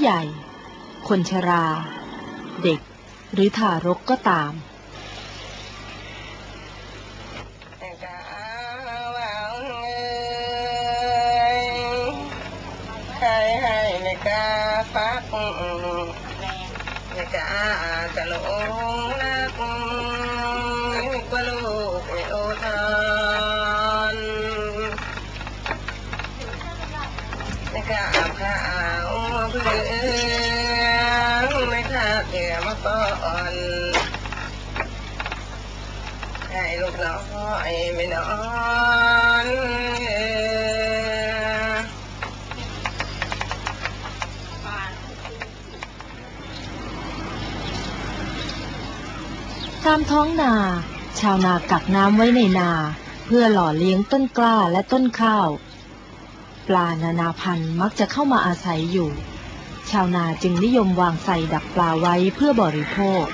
ใหญ่ คนชรา เด็ก หรือทารกก็ตามกะ เปลืองไม่กล้าเกี่ยมาก่อนให้ลูกน้อยไม่นอนตามท้องนา ชาวนากักน้ำไว้ในนา เพื่อหล่อเลี้ยงต้นกล้าและต้นข้าว ปลานานาพันธุ์มักจะเข้ามาอาศัยอยู่ ชาวนาจึงนิยมวางใส่ดักปลาไว้เพื่อบริโภค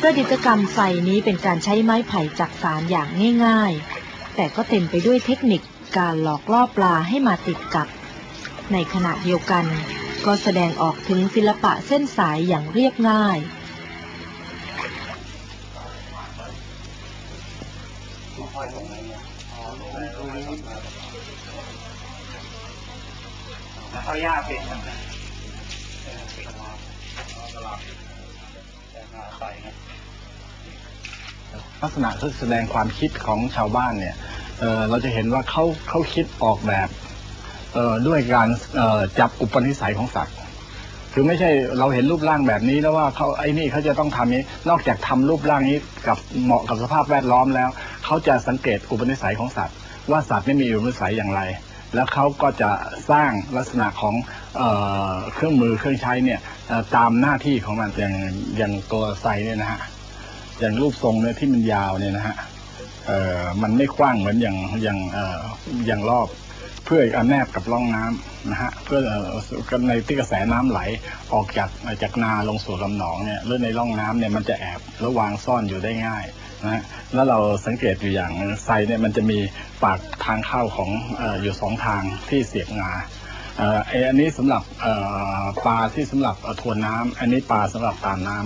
ประดิษฐกรรมใส่นี้เป็นการใช้ไม้ไผ่จักสารอย่างง่าย ๆ แต่ก็เต็มไปด้วยเทคนิคการหลอกล่อปลาให้มาติดกับ ในขณะเดียวกัน ก็แสดงออกถึงศิลปะเส้นสายอย่างเรียบง่าย แล้วเขาย่าปิดมันนะลักษณะที่แสดงความคิดของชาวบ้านเนี่ยเเราจะเห็นว่าเขาเขาคิดออกแบบด้วยการจับอุปนิสัยของสัตว์คือไม่ใช่เราเห็นรูปร่างแบบนี้แล้วว่าเขาไอ้นี่เขาจะต้องทำนี้ นอกจากทำรูปร่างนี้กับเหมาะกับสภาพแวดล้อมแล้ว เขาจะสังเกตอุปนิสัยของสัตว์ ว่าสัตว์นี่มีอุปนิสัยอย่างไร แล้วเขาก็จะสร้างลักษณะของเออเครื่องมือเครื่องใช้เนี่ยตามหน้าที่ของมันอย่างอย่างตัวไซเนี่ยนะฮะอย่างรูปทรงเนี่ยที่มันยาวเนี่ยนะฮะมันไม่กว้างเหมือนอย่างอย่างออย่างรอบเพื่อเอาแนบกับร่องน้ำนะฮะเพื่อในที่กระแสน้ำไหลออกจากจากนาลงสู่ลำหนองเนี่ยหรือในร่องน้ำเนี่ยมันจะแอบแล้ววางซ่อนอยู่ได้ง่าย นะแล้วเราสังเกตอยู่อย่างไซเนี่ยมันจะมีปากทางเข้าของออยู่สองทางที่เสียบงาไออันนี้สำหรับปลาที่สำหรับทวนน้ำอันนี้ปลาสำหรับตามน้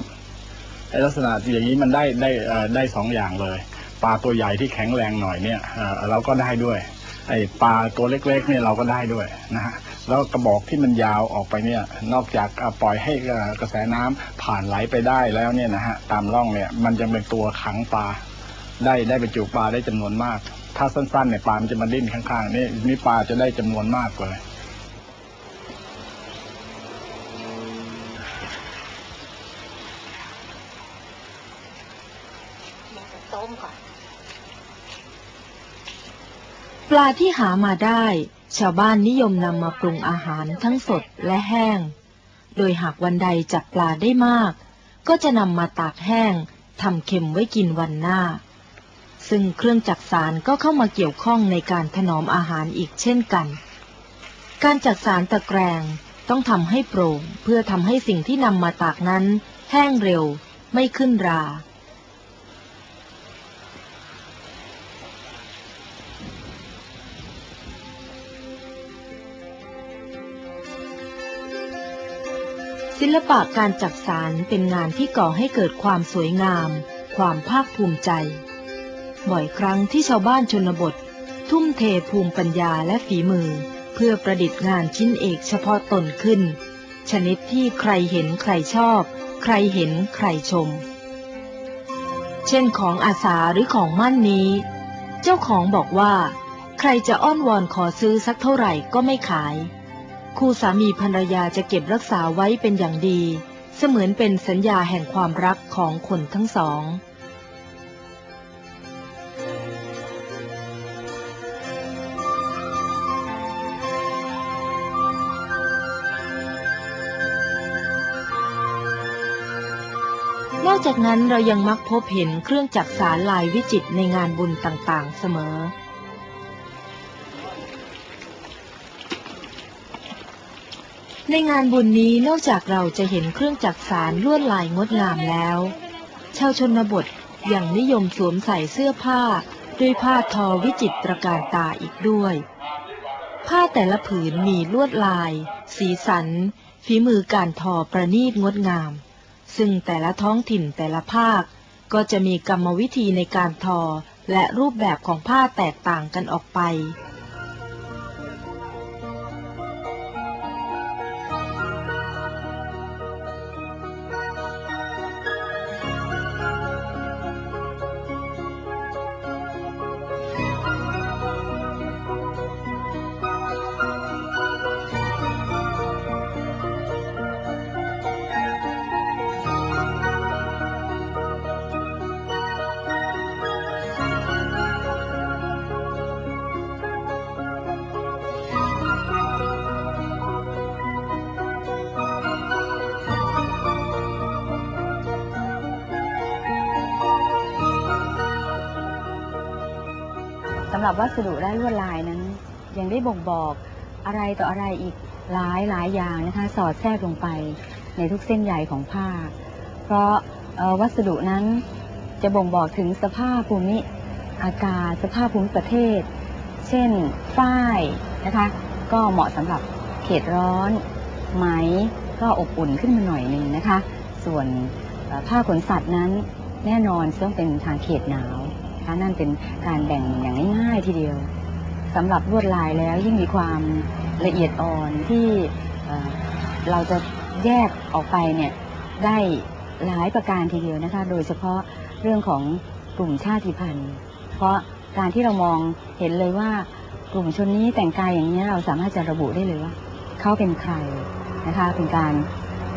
ำไอลักษณะอย่างนี้มันได้ได้ได้สองอย่างเลย ปลาตัวใหญ่ที่แข็งแรงหน่อยเนี่ยเราก็ได้ด้วยไอปลาตัวเล็กๆเนี่ยเราก็ได้ด้วยนะฮะ แล้วกระบอกที่มันยาวออกไปเนี่ย นอกจากปล่อยให้กระแสน้ำผ่านไหลไปได้แล้วเนี่ยนะฮะตามร่องเนี่ยมันจะเป็นตัวขังปลาได้ได้บรรจุปลาได้จำนวนมาก ถ้าสั้นๆเนี่ยปลามันจะมาดิ้นข้างๆนี่นี่ปลาจะได้จำนวนมากกว่าเลยปลาที่หามาได้ ชาวบ้านนิยมนำมาปรุงอาหารทั้งสดและแห้ง โดยหากวันใดจับปลาได้มาก ก็จะนำมาตากแห้งทำเค็มไว้กินวันหน้า ซึ่งเครื่องจักสารก็เข้ามาเกี่ยวข้องในการถนอมอาหารอีกเช่นกัน การจักสารตะแกรงต้องทำให้โปร่งเพื่อทำให้สิ่งที่นำมาตากนั้น แห้งเร็ว ไม่ขึ้นรา ศิลปะการจักสารเป็นงานที่ก่อให้เกิดความสวยงาม ความภาคภูมิใจ บ่อยครั้งที่ชาวบ้านชนบท ทุ่มเทภูมิปัญญาและฝีมือ เพื่อประดิษฐ์งานชิ้นเอกเฉพาะตนขึ้น ชนิดที่ใครเห็นใครชอบ ใครเห็นใครชม เช่นของอาสาหรือของมั่นนี้ เจ้าของบอกว่า ใครจะอ้อนวอนขอซื้อสักเท่าไหร่ก็ไม่ขาย คู่สามีภรรยาจะเก็บรักษาไว้เป็นอย่างดี เสมือนเป็นสัญญาแห่งความรักของคนทั้งสองนอกจากนั้นเรายังมักพบเห็นเครื่องจักสารลายวิจิตรในงานบุญต่างๆเสมอ ในงานบุญนี้นอกจากเราจะเห็นเครื่องจักสารลวดลายงดงามแล้ว ชาวชนบทยังนิยมสวมใส่เสื้อผ้า ด้วยผ้าทอวิจิตรการตาอีกด้วย ผ้าแต่ละผืนมีลวดลาย สีสัน ฝีมือการทอประณีตงดงาม ซึ่งแต่ละท้องถิ่นแต่ละภาค ก็จะมีกรรมวิธีในการทอและรูปแบบของผ้าแตกต่างกันออกไป สำหรับวัสดุและลวดลายนั้น ยังได้บ่งบอกอะไรต่ออะไรอีกหลายหลายอย่างนะคะสอดแทรกลงไปในทุกเส้นใยของผ้า เพราะวัสดุนั้นจะบ่งบอกถึงสภาพภูมิอากาศสภาพภูมิประเทศ เช่นฝ้ายนะคะ ก็เหมาะสำหรับเขตร้อน ไหมก็อบอุ่นขึ้นมาหน่อยหนึ่งนะคะ ส่วนผ้าขนสัตว์นั้นแน่นอนต้องเป็นทางเขตหนาว นะคะ นั่นเป็นการแบ่งอย่างง่ายๆทีเดียวสำหรับลวดลายแล้วยิ่งมีความละเอียดอ่อนที่เราจะแยกออกไปเนี่ยได้หลายประการทีเดียวนะคะ โดยเฉพาะเรื่องของกลุ่มชาติพันธุ์ เพราะการที่เรามองเห็นเลยว่ากลุ่มชนนี้แต่งกายอย่างนี้เราสามารถจะระบุได้เลยว่าเขาเป็นใครนะคะ เป็นการ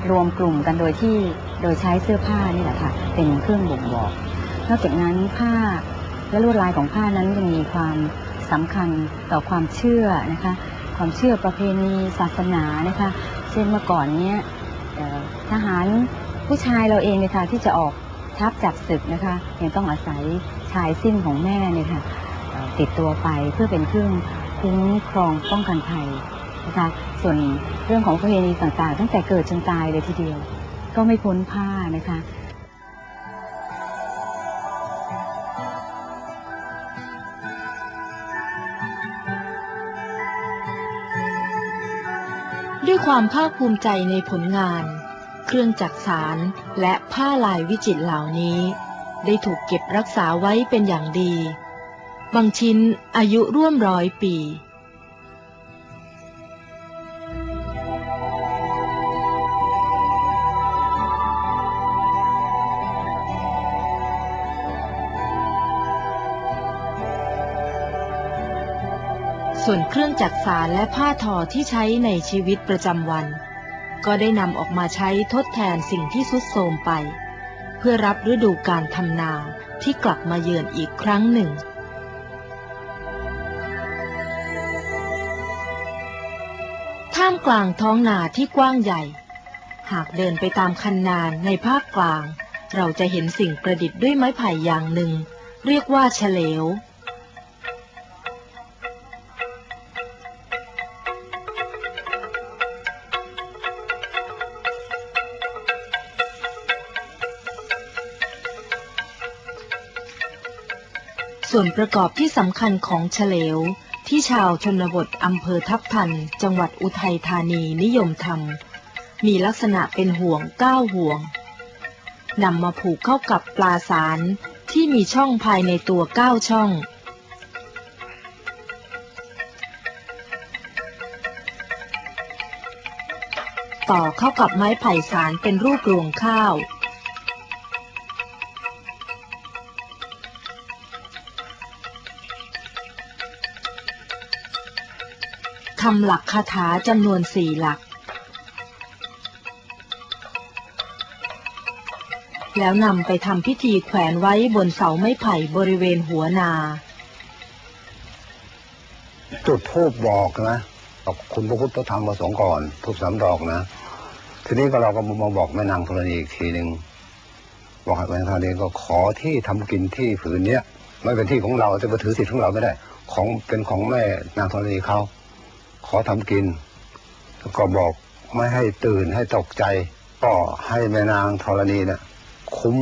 รวมกลุ่มกันโดยที่โดยใช้เสื้อผ้านี่แหละค่ะเป็นเครื่องบ่งบอก นอกจากนั้นผ้า และลวดลายของผ้านั้นยังมีความสำคัญต่อความเชื่อนะคะ ความเชื่อประเพณีศาสนานะคะ เช่นเมื่อก่อนเนี้ยทหารผู้ชายเราเองเนี่ยค่ะที่จะออกทัพจับศึกนะคะยังต้องอาศัยชายสิ้นของแม่เนี่ยค่ะติดตัวไปเพื่อเป็นเครื่องคุ้มครองป้องกันภัยนะคะส่วนเรื่องของประเพณีต่างๆ ตั้งแต่เกิดจนตายเลยทีเดียว ก็ไม่พ้นผ้านะคะ ความภาคภูมิใจในผลงาน เครื่องจักสารและผ้าลายวิจิตรเหล่านี้ ได้ถูกเก็บรักษาไว้เป็นอย่างดี บางชิ้นอายุร่วมร้อยปี ส่วนเครื่องจักสารและผ้าทอที่ใช้ในชีวิตประจำวัน ก็ได้นำออกมาใช้ทดแทนสิ่งที่สุดโทรมไป เพื่อรับฤดูการทำนาที่กลับมาเยือนอีกครั้งหนึ่งท่ามกลางท้องนาที่กว้างใหญ่ หากเดินไปตามคันนานในภาคกลาง เราจะเห็นสิ่งประดิษฐ์ด้วยไม้ไผ่อย่างหนึ่ง เรียกว่าเฉลว ส่วนประกอบที่สำคัญของเฉลว ที่ชาวชนบทอำเภอทับทัน จังหวัดอุทัยธานีนิยมทำมีลักษณะเป็นห่วงเก้าห่วงนำมาผูกเข้ากับปลาสารที่มีช่องภายในตัวเก้าช่อง ต่อเข้ากับไม้ไผ่สารเป็นรูปรวงข้าว ทำหลักคาถาจำนวนสี่หลัก แล้วนำไปทำพิธีแขวนไว้บนเสาไม้ไผ่บริเวณหัวนา จุดทูบบอกนะบอกคุณพระพุทธพระธรรมพระสงฆ์ก่อนทูบสามดอกนะ ทีนี้ก็เราก็มาบอกแม่นางธรณีอีกทีหนึ่งบอกให้แม่นางธรณีก็ขอที่ทำกินที่ผืนเนี้ยไม่เป็นที่ของเราจะมาถือสิทธิ์ของเราไม่ได้ ของเป็นของแม่นางธรณีเขา ขอทำกิน ก็บอกไม่ให้ตื่นให้ตกใจ ก็ให้แม่นางธรณีเนะ่ยคุ้ม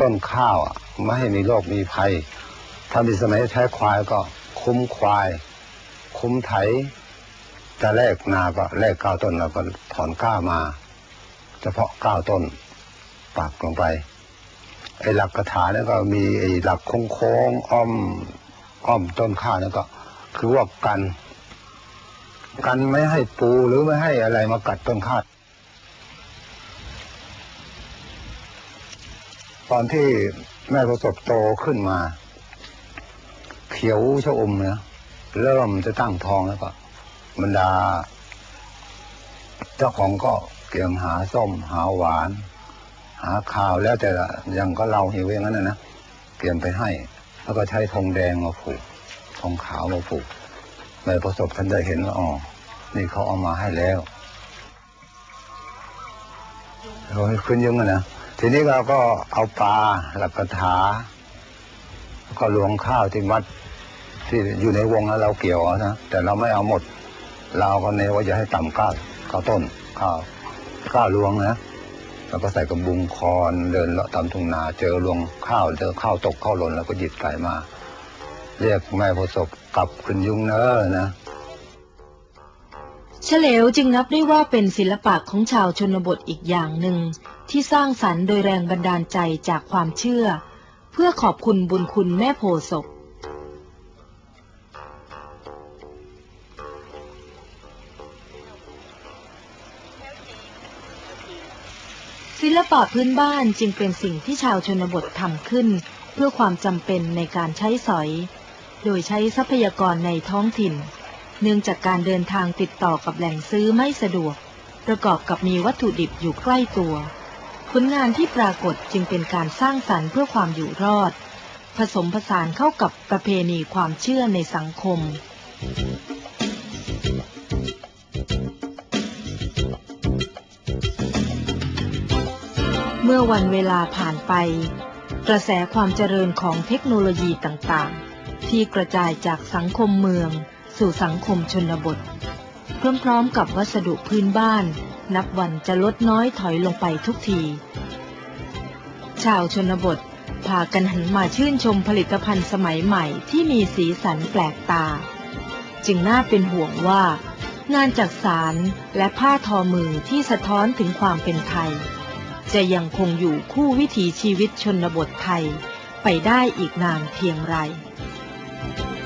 ต้นข้าวไม่ให้มีโรคมีภัย ถ้ามีสมัยใช้ควายก็คุ้มควาย คุ้มไถจะแลกนาก็แลกเก้าต้นเราก็ถอนก้ามา เฉพาะเก้าต้นปักลงไปไอ้หลักกระถาเนี่ยก็มีไอ้หลักโค้งๆอ้อมอ้อมต้นข้าวเนี่ยก็ คือว่ากัน กันไม่ให้ปูหรือไม่ให้อะไรมากัดต้นข้าวตอนที่แม่ประสบโตขึ้นมา เขียวชะอมเนี่ยเริ่มจะตั้งทองแล้วก็บรรดา เจ้าของก็เกี่ยมหาส้มหาหวาน หาข้าวแล้วแต่ยังก็เราหิวอย่างนั้นนะนะเกี่ยมไปให้ แล้วก็ใช้ธงแดงมาผูกธงขาวมาผูก แม่ประสบท่านได้เห็นว่าอ๋อนี่เขาเอามาให้แล้วเราให้ขึ้นยังนะทีนี้เราก็เอาปลาหลักกระถาก็ลวงข้าวที่วัดที่อยู่ในวงแล้วเราเกี่ยวนะแต่เราไม่เอาหมด เราเอาก็เนว่าจะให้ต่ำก้าข้าวต้นข้าวข้าวลวงนะแล้วก็ใส่กระบุงคอนเดินเลาะตามทุ่งนาเจอรวงข้าวเจอข้าวตกข้าวหล่นแล้วก็หยิบไก่มา เรียกแม่ประสบกลับขึ้นยุงเนอนะเฉลวจึงนับได้ว่าเป็นศิลปะของชาวชนบทอีกอย่างหนึ่ง ที่สร้างสรรค์โดยแรงบันดาลใจจากความเชื่อ เพื่อขอบคุณบุญคุณแม่โพศพศิลปะพื้นบ้านจึงเป็นสิ่งที่ชาวชนบททำขึ้น เพื่อความจำเป็นในการใช้สอย โดยใช้ทรัพยากรในท้องถิ่น เนื่องจากการเดินทางติดต่อกับแหล่งซื้อไม่สะดวก ประกอบกับมีวัตถุดิบอยู่ใกล้ตัว ผลงานที่ปรากฏจึงเป็นการสร้างสรรค์เพื่อความอยู่รอด ผสมผสานเข้ากับประเพณีความเชื่อในสังคมเมื่อวันเวลาผ่านไป กระแสความเจริญของเทคโนโลยีต่างๆ ที่กระจายจากสังคมเมือง สู่สังคมชนบท พร้อมๆกับวัสดุพื้นบ้าน นับวันจะลดน้อยถอยลงไปทุกที ชาวชนบทพากันหันมาชื่นชมผลิตภัณฑ์สมัยใหม่ที่มีสีสันแปลกตา จึงน่าเป็นห่วงว่า งานจักสารและผ้าทอมือที่สะท้อนถึงความเป็นไทย จะยังคงอยู่คู่วิถีชีวิตชนบทไทยไปได้อีกนานเพียงไร Bye.